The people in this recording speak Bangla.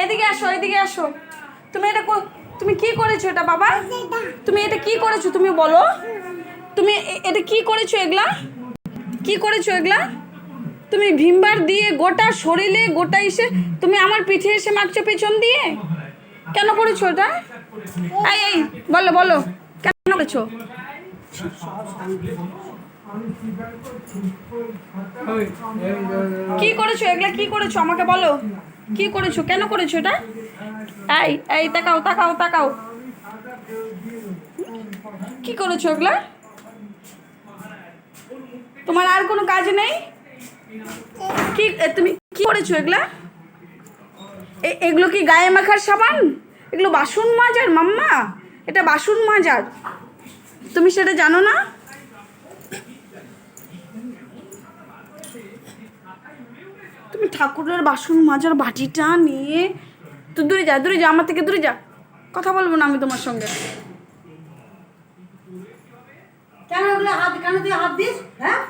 এদিকে আসো এদিকে আসো। তুমি এটা তুমি কি করেছ এটা, বাবা? তুমি এটা কি করেছ তুমি বলো। তুমি এটা কি করেছ এগুলা? কি করেছ এগুলা? তুমি ভিমবার দিয়ে গোটা শরীরে, গোটা এসে তুমি আমার পিঠে এসে মারছো পেছন দিয়ে? কেন করেছ এটা? এই এই, বলো বলো। কেন করেছ? কি করেছ এগুলা? কি করেছ আমাকে বলো। কি করেছ? কেন করেছ এটা? এই এই, তাকাও তাকাও তাকাও। কি করেছ এগুলা তোমার আর কোনো কাজ নেই? কি তুমি কি করেছ এগুলা? এগুলো কি গায়ে মাখার সাবান? এগুলো বাসন মাজার, মাম্মা। এটা বাসন মাজার। তুমি সেটা জানো না? তুমি ঠাকুরের বাসন মাজার বাটিটা নিয়ে তো দূরে যা দূরে যা, আমার থেকে দূরে যা। কথা বলব না আমি তোমার সঙ্গে। কেন হাত কেন তুই হাত দিস? হ্যাঁ?